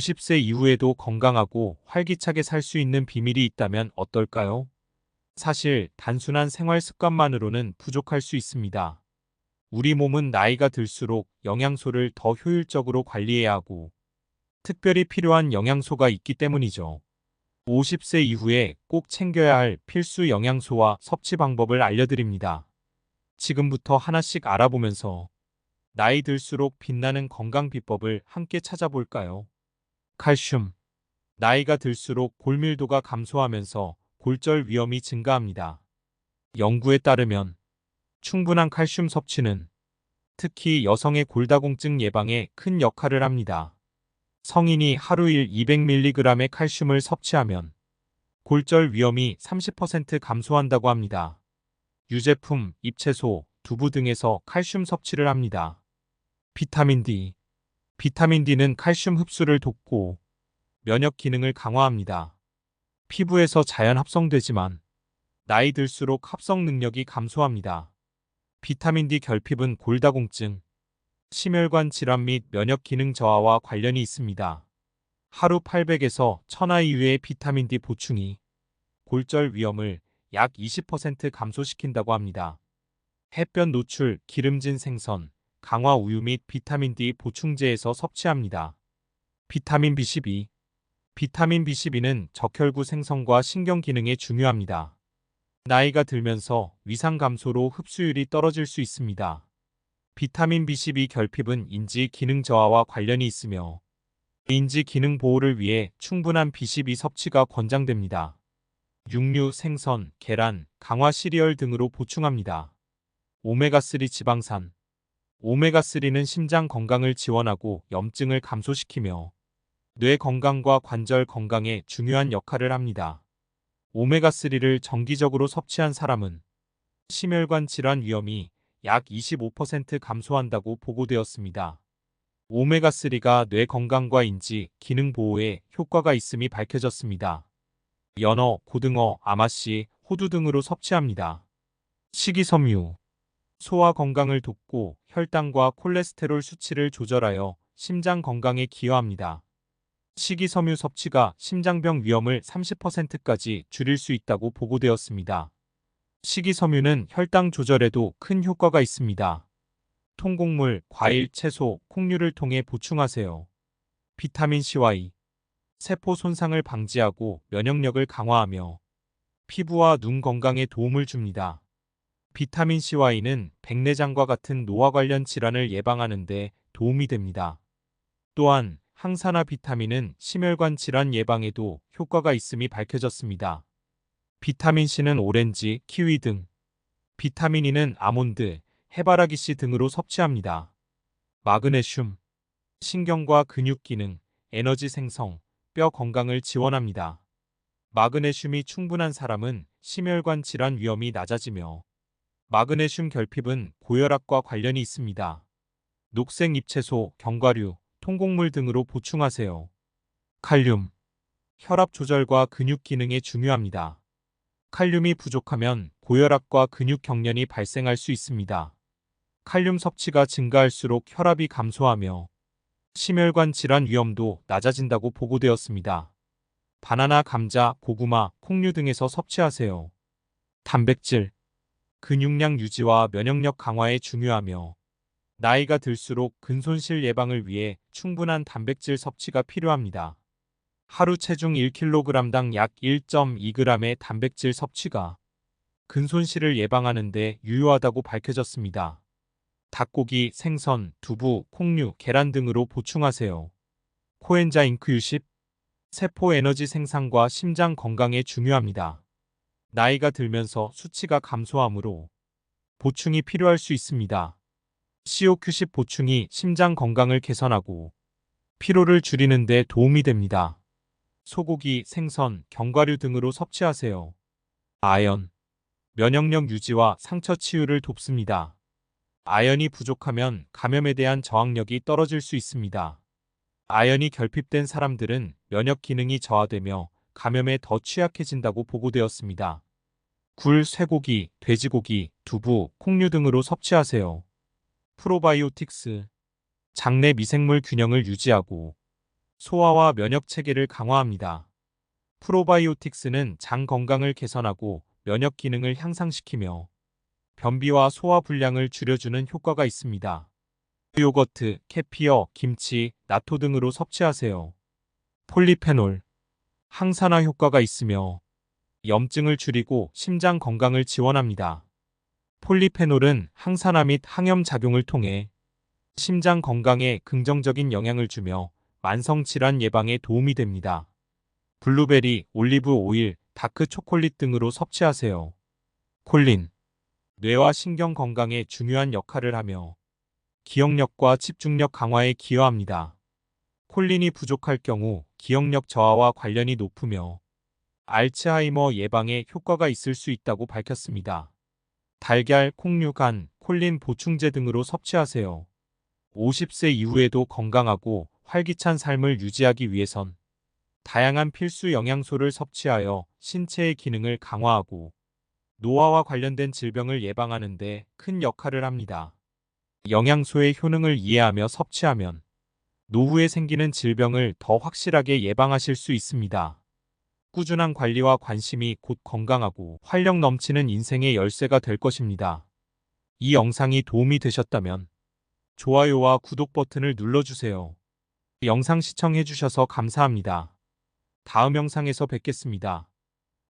50세 이후에도 건강하고 활기차게 살 수 있는 비밀이 있다면 어떨까요? 사실 단순한 생활 습관만으로는 부족할 수 있습니다. 우리 몸은 나이가 들수록 영양소를 더 효율적으로 관리해야 하고 특별히 필요한 영양소가 있기 때문이죠. 50세 이후에 꼭 챙겨야 할 필수 영양소와 섭취 방법을 알려드립니다. 지금부터 하나씩 알아보면서 나이 들수록 빛나는 건강 비법을 함께 찾아볼까요? 칼슘. 나이가 들수록 골밀도가 감소하면서 골절 위험이 증가합니다. 연구에 따르면 충분한 칼슘 섭취는 특히 여성의 골다공증 예방에 큰 역할을 합니다. 성인이 하루 일 200mg의 칼슘을 섭취하면 골절 위험이 30% 감소한다고 합니다. 유제품, 잎채소, 두부 등에서 칼슘 섭취를 합니다. 비타민 D. 비타민 D는 칼슘 흡수를 돕고 면역 기능을 강화합니다. 피부에서 자연 합성되지만 나이 들수록 합성 능력이 감소합니다. 비타민 D 결핍은 골다공증, 심혈관 질환 및 면역 기능 저하와 관련이 있습니다. 하루 800에서 1000아 이후의 비타민 D 보충이 골절 위험을 약 20% 감소시킨다고 합니다. 햇볕 노출, 기름진 생선, 강화 우유 및 비타민 D 보충제에서 섭취합니다. 비타민 B12 비타민 B12는 적혈구 생성과 신경 기능에 중요합니다. 나이가 들면서 위상 감소로 흡수율이 떨어질 수 있습니다. 비타민 B12 결핍은 인지 기능 저하와 관련이 있으며 인지 기능 보호를 위해 충분한 B12 섭취가 권장됩니다. 육류, 생선, 계란, 강화 시리얼 등으로 보충합니다. 오메가3 지방산 오메가3는 심장 건강을 지원하고 염증을 감소시키며 뇌 건강과 관절 건강에 중요한 역할을 합니다. 오메가3를 정기적으로 섭취한 사람은 심혈관 질환 위험이 약 25% 감소한다고 보고되었습니다. 오메가3가 뇌 건강과 인지, 기능 보호에 효과가 있음이 밝혀졌습니다. 연어, 고등어, 아마씨, 호두 등으로 섭취합니다. 식이섬유 소화 건강을 돕고 혈당과 콜레스테롤 수치를 조절하여 심장 건강에 기여합니다. 식이섬유 섭취가 심장병 위험을 30%까지 줄일 수 있다고 보고되었습니다. 식이섬유는 혈당 조절에도 큰 효과가 있습니다. 통곡물, 과일, 채소, 콩류를 통해 보충하세요. 비타민 C와 E. 세포 손상을 방지하고 면역력을 강화하며 피부와 눈 건강에 도움을 줍니다. 비타민 C와 E는 백내장과 같은 노화 관련 질환을 예방하는 데 도움이 됩니다. 또한 항산화 비타민은 심혈관 질환 예방에도 효과가 있음이 밝혀졌습니다. 비타민 C는 오렌지, 키위 등, 비타민 E는 아몬드, 해바라기 씨 등으로 섭취합니다. 마그네슘, 신경과 근육 기능, 에너지 생성, 뼈 건강을 지원합니다. 마그네슘이 충분한 사람은 심혈관 질환 위험이 낮아지며 마그네슘 결핍은 고혈압과 관련이 있습니다. 녹색 잎채소, 견과류, 통곡물 등으로 보충하세요. 칼륨, 혈압 조절과 근육 기능에 중요합니다. 칼륨이 부족하면 고혈압과 근육 경련이 발생할 수 있습니다. 칼륨 섭취가 증가할수록 혈압이 감소하며 심혈관 질환 위험도 낮아진다고 보고되었습니다. 바나나, 감자, 고구마, 콩류 등에서 섭취하세요. 단백질, 근육량 유지와 면역력 강화에 중요하며 나이가 들수록 근손실 예방을 위해 충분한 단백질 섭취가 필요합니다. 하루 체중 1kg당 약 1.2g의 단백질 섭취가 근손실을 예방하는 데 유효하다고 밝혀졌습니다. 닭고기, 생선, 두부, 콩류, 계란 등으로 보충하세요. 코엔자임 Q10 세포 에너지 생산과 심장 건강에 중요합니다. 나이가 들면서 수치가 감소하므로 보충이 필요할 수 있습니다. COQ10 보충이 심장 건강을 개선하고 피로를 줄이는 데 도움이 됩니다. 소고기, 생선, 견과류 등으로 섭취하세요. 아연, 면역력 유지와 상처 치유를 돕습니다. 아연이 부족하면 감염에 대한 저항력이 떨어질 수 있습니다. 아연이 결핍된 사람들은 면역 기능이 저하되며 감염에 더 취약해진다고 보고되었습니다. 굴, 쇠고기, 돼지고기, 두부, 콩류 등으로 섭취하세요. 프로바이오틱스 장내 미생물 균형을 유지하고 소화와 면역 체계를 강화합니다. 프로바이오틱스는 장 건강을 개선하고 면역 기능을 향상시키며 변비와 소화 불량을 줄여주는 효과가 있습니다. 요거트, 캐피어, 김치, 나토 등으로 섭취하세요. 폴리페놀, 항산화 효과가 있으며 염증을 줄이고 심장 건강을 지원합니다. 폴리페놀은 항산화 및 항염 작용을 통해 심장 건강에 긍정적인 영향을 주며 만성 질환 예방에 도움이 됩니다. 블루베리, 올리브 오일, 다크 초콜릿 등으로 섭취하세요. 콜린, 뇌와 신경 건강에 중요한 역할을 하며 기억력과 집중력 강화에 기여합니다. 콜린이 부족할 경우 기억력 저하와 관련이 높으며 알츠하이머 예방에 효과가 있을 수 있다고 밝혔습니다. 달걀, 콩류 간, 콜린 보충제 등으로 섭취하세요. 50세 이후에도 건강하고 활기찬 삶을 유지하기 위해선 다양한 필수 영양소를 섭취하여 신체의 기능을 강화하고 노화와 관련된 질병을 예방하는 데 큰 역할을 합니다. 영양소의 효능을 이해하며 섭취하면 노후에 생기는 질병을 더 확실하게 예방하실 수 있습니다. 꾸준한 관리와 관심이 곧 건강하고 활력 넘치는 인생의 열쇠가 될 것입니다. 이 영상이 도움이 되셨다면 좋아요와 구독 버튼을 눌러주세요. 영상 시청해주셔서 감사합니다. 다음 영상에서 뵙겠습니다.